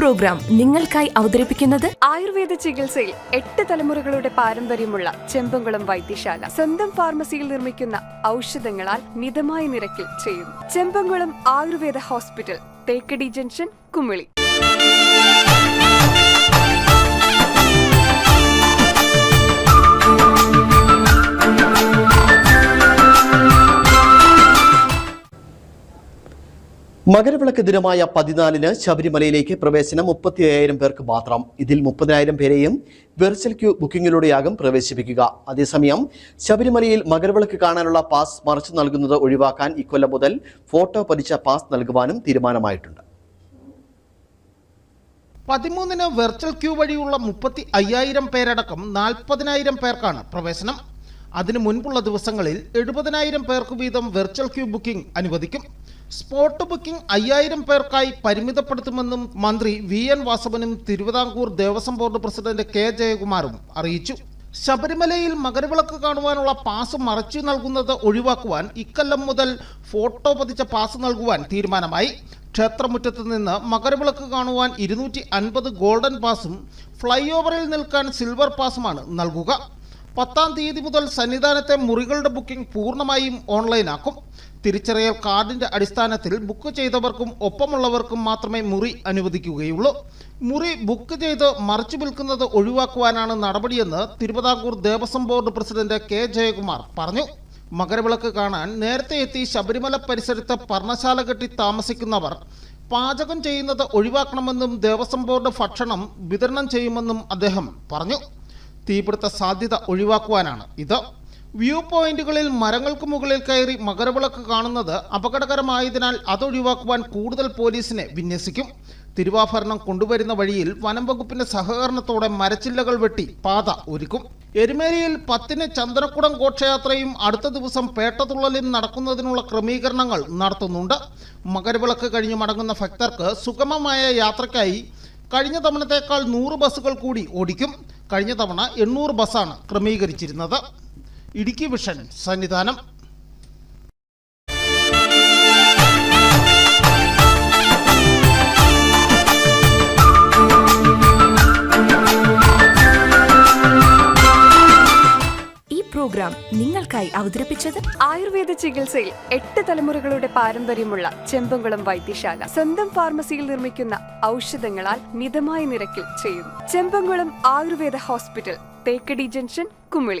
Programme നിങ്ങൾക്കായി അവതരിപ്പിക്കുന്നത് ആയുർവേദ ചികിത്സയിൽ എട്ട് തലമുറകളുടെ പാരമ്പര്യമുള്ള ചെമ്പംകുളം വൈദ്യശാല. സ്വന്തം ഫാർമസിയിൽ നിർമ്മിക്കുന്ന ഔഷധങ്ങളാൽ മിതമായ നിരക്കിൽ ചെയ്യുന്നു. Chembamkulam Ayurveda hospital Thekkady junction Kumily. Makaravilakku ദിനമായ പതിനാലിന് ശബരിമലയിലേക്ക് പ്രവേശനം മുപ്പത്തി അയ്യായിരം പേർക്ക് മാത്രം. ഇതിൽ മുപ്പതിനായിരം പേരെയും വെർച്വൽ ക്യൂ ബുക്കിംഗിലൂടെയാകും പ്രവേശിപ്പിക്കുക. അതേസമയം ശബരിമലയിൽ മകരവിളക്ക് കാണാനുള്ള പാസ് മറച്ചു നൽകുന്നത് ഒഴിവാക്കാൻ ഇക്കൊല്ലം മുതൽ ഫോട്ടോ പതിച്ച പാസ് നൽകുവാനും തീരുമാനമായിട്ടുണ്ട്. പതിമൂന്നിന് വെർച്വൽ ക്യൂ വഴിയുള്ള മുപ്പത്തി അയ്യായിരം പേരടക്കം നാൽപ്പതിനായിരം പേർക്കാണ് പ്രവേശനം. അതിനു മുൻപുള്ള ദിവസങ്ങളിൽ എഴുപതിനായിരം പേർക്ക് വീതം വെർച്വൽ ക്യൂ ബുക്കിംഗ് അനുവദിക്കും. സ്പോട്ട് ബുക്കിംഗ് അയ്യായിരം പേർക്കായി പരിമിതപ്പെടുത്തുമെന്നും മന്ത്രി V N വാസവനും Thiruvithamkoor Devaswom board president K ജയകുമാറും അറിയിച്ചു. ശബരിമലയിൽ മകരവിളക്ക് കാണുവാനുള്ള പാസ് മറച്ചു നൽകുന്നത് ഒഴിവാക്കുവാൻ ഇക്കൊല്ലം മുതൽ ഫോട്ടോ പതിച്ച പാസ് നൽകുവാൻ തീരുമാനമായി. ക്ഷേത്രമുറ്റത്ത് നിന്ന് മകരവിളക്ക് കാണുവാൻ ഇരുന്നൂറ്റി അൻപത് ഗോൾഡൻ പാസും ഫ്ലൈ ഓവറിൽ നിൽക്കാൻ സിൽവർ പാസുമാണ് നൽകുക. പത്താം തീയതി മുതൽ സന്നിധാനത്തെ മുറികളുടെ ബുക്കിംഗ് പൂർണമായും ഓൺലൈനാക്കും തിരിച്ചറിയൽ കാർഡിന്റെ അടിസ്ഥാനത്തിൽ ബുക്ക് ചെയ്തവർക്കും ഒപ്പമുള്ളവർക്കും മാത്രമേ മുറി അനുവദിക്കുകയുള്ളൂ. മുറി ബുക്ക് ചെയ്ത് മറിച്ചു വിൽക്കുന്നത് ഒഴിവാക്കുവാനാണ് നടപടിയെന്ന് Thiruvithamkoor Devaswom board president K Jayakumar പറഞ്ഞു. മകരവിളക്ക് കാണാൻ നേരത്തെ എത്തി ശബരിമല പരിസരത്ത് പർണശാല കെട്ടി താമസിക്കുന്നവർ പാചകം ചെയ്യുന്നത് ഒഴിവാക്കണമെന്നും ദേവസ്വം ബോർഡ് ഭക്ഷണം വിതരണം ചെയ്യുമെന്നും അദ്ദേഹം പറഞ്ഞു. തീപിടുത്ത സാധ്യത ഒഴിവാക്കുവാനാണ്. ഇത് വ്യൂ പോയിന്റുകളിൽ മരങ്ങൾക്ക് മുകളിൽ കയറി മകരവിളക്ക് കാണുന്നത് അപകടകരമായതിനാൽ അതൊഴിവാക്കുവാൻ കൂടുതൽ പോലീസിനെ വിന്യസിക്കും. തിരുവാഭരണം കൊണ്ടുവരുന്ന വഴിയിൽ വനം വകുപ്പിന്റെ സഹകരണത്തോടെ മരച്ചില്ലകൾ വെട്ടി പാത ഒരുക്കും. എരുമേലിയിൽ പത്തിന് ചന്ദനക്കുടം ഘോഷയാത്രയും അടുത്ത ദിവസം പേട്ടതുള്ളലും നടക്കുന്നതിനുള്ള ക്രമീകരണങ്ങൾ നടത്തുന്നുണ്ട്. മകരവിളക്ക് കഴിഞ്ഞ് മടങ്ങുന്ന ഭക്തർക്ക് സുഗമമായ യാത്രയ്ക്കായി കഴിഞ്ഞ തവണത്തേക്കാൾ നൂറ് ബസ്സുകൾ കൂടി ഓടിക്കും. കഴിഞ്ഞ തവണ എണ്ണൂറ് ബസ്സാണ് ക്രമീകരിച്ചിരുന്നത്. ഇടുക്കി വിഷൻ സന്നിധാനം. പ്രോഗ്രാം നിങ്ങൾക്കായി അവതരിപ്പിച്ചത് ആയുർവേദ ചികിത്സയിൽ എട്ട് തലമുറകളുടെ പാരമ്പര്യമുള്ള ചെമ്പങ്കുളം വൈദ്യശാല. സ്വന്തം ഫാർമസിയിൽ നിർമ്മിക്കുന്ന ഔഷധങ്ങളാൽ മിതമായ നിരക്കിൽ ചെയ്യുന്നു. Chempankulam Ayurveda hospital Thekkady junction Kumily.